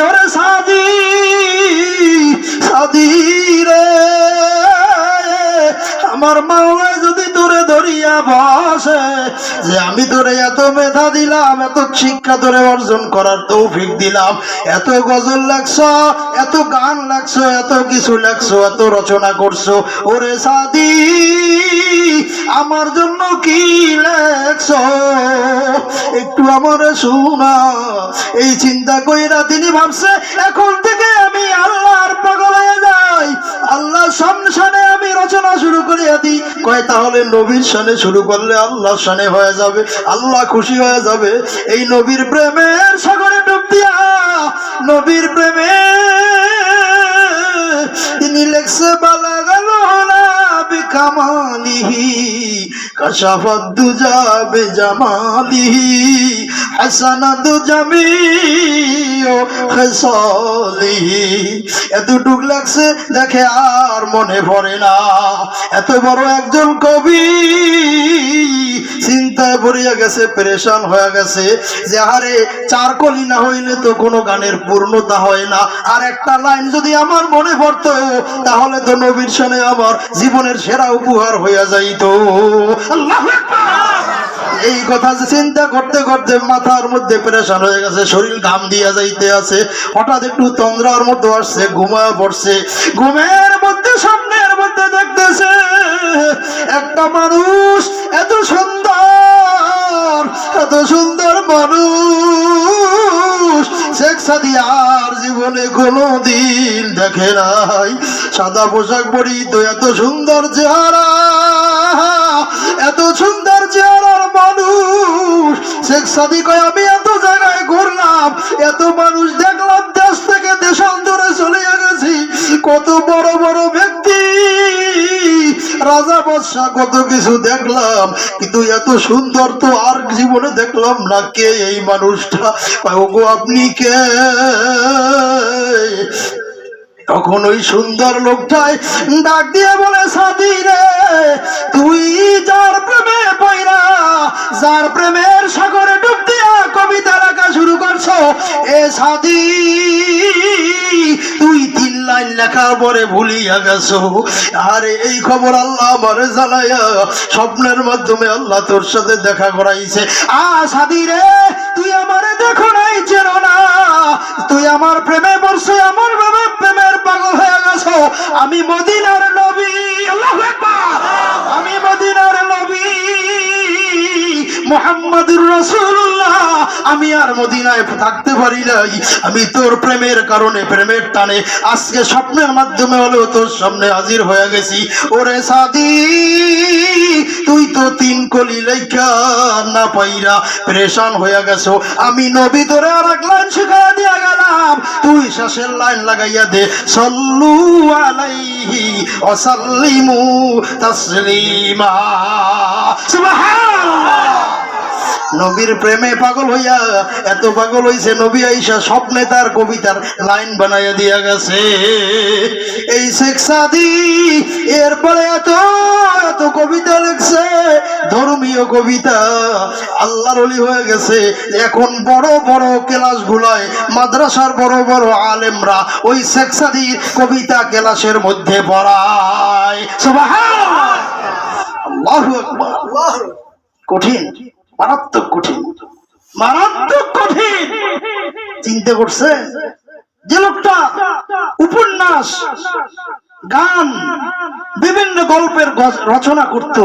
ওরে সাদি সাদি রে। আমার যদি ধরিয়া বসে, যে আমি এত মেধা দিলাম, এত শিক্ষা তোরে অর্জন করার তৌফিক দিলাম, এত গজল লাগছো, এত গান লাগছো, এত কিছু লাগছো, এত রচনা করছ, ওরে সাদি, আমার জন্য কি একটু আমার শোনা, এই চিন্তা কইরা তিনি ভাবছে, এখন থেকে আমি আল্লাহর পাগল হয়ে যাই। আল্লাহ সামনে আমি রচনা শুরু করিয়া দিই। কয়, তাহলে নবীর সানে শুরু করলে আল্লাহ সানে হয়ে যাবে, আল্লাহ খুশি হয়ে যাবে। এই নবীর প্রেমের সাগরে ডুব দিয়া, নবীর প্রেমে তিনি লেখছে, বালা গেল বিকামালিহি। কাশাফাত দুজা বেজামালিহি হাসানাত জামিও এত এতটুক লাগছে, দেখে আর মনে পড়ে না। এত বড় একজন কবি চিন্তায় পড়িয়া গেছে, পরেশান হয়ে গেছে যে, আরে চার কলি না হইলে তো কোনো গানের পূর্ণতা হয় না। আর একটা লাইন যদি আমার মনে পড়তো, তাহলে তো নবীর সনে আমার জীবনের সেরা উপহার হইয়া যাইতো। এই কথা চিন্তা করতে করতে মাথার মধ্যে প্রেশান হয়ে গেছে, শরীর ঘাম দিয়া যাইতে আছে। হঠাৎ একটু তন্দ্রার মধ্যে আসছে, ঘুমায় পড়ছে। ঘুমের মধ্যে, সামনের মধ্যে দেখতেছে, একটা মানুষ এত সুন্দর কোনো দিন দেখে নাই। সাদা পোশাক পরিত এত সুন্দর চেহারা। এত সুন্দর চেহারার মানুষ। শেখ সাদি কয়, আমি এত জায়গায় ঘুরলাম, এত মানুষ দেখলাম, দেশ থেকে দেশান্তরে চলে গেছি। কত বড় বড় রাজা বাদশাহ কত কিছু দেখলাম, কিন্তু এত সুন্দর তো আর জীবনে দেখলাম না কে এই মানুষটা। ওগো, আপনি কে? তখন ওই সুন্দর লোকটাই ডাক দিয়ে বলে সাদি রে, তুই যার প্রেমে পয়রা, যার প্রেমের সাগরে ডুব দিয়া কবিতা লেখা শুরু করছ, এ সাদি লেখার পরে ভুলিয়া গেছো। আরে, এই খবর আল্লাহ আমারে জানাইয়া স্বপ্নের মাধ্যমে আল্লাহ তোর সাথে দেখা করাইছে। আ, সাদি রে, তুই আমারে দেখো নাই, চেনো না। তুই আমার প্রেমে পড়ছো আমার প্রেমে প্রেমের পাগল হয়ে গেছো। আমি মদিনার নবী আমি মদিনার নবী। আমি আর মদিনায় থাকতে পারি নাই। আমি তোর প্রেমের কারণে, প্রেমের টানে আজকে স্বপ্নের মাধ্যমে হলেও তোর সামনে হাজির হয়ে গেছি। ওরে সাদি, তুই তো তিন কলি লেখা না পাইরা পরেশান হয়ে গেছো। আমি নবী তোরে আর এক লাইন দিয়া গেলাম। তুই শেষের লাইন লাগাইয়া দে। সল্লু আলাইহি ওয়াসাল্লিমু তাসলিমা। সুবহানাল্লাহ নবীর প্রেমে পাগল হইয়া এত পাগল হইছে, নবী আইসা স্বপ্নে তার কবিতার লাইন বানাইয়া দিয়া গেছে। এই শেখ সাদি এরপরে এত এত কবিতা লিখছে, ধর্মীয় কবিতা। আল্লাহর অলি হয়ে গেছে। এখন বড় বড় ক্লাস গুলায় মাদ্রাসার বড় বড় আলেমরা ওই শেখ সাদির কবিতা ক্লাসের মধ্যে পড়ায়। কঠিন। মারাত্মক কঠিন। মারাত্মক কঠিন। চিন্তা করছে যে লোকটা উপন্যাস গান বিভিন্ন গল্পের রচনা করত।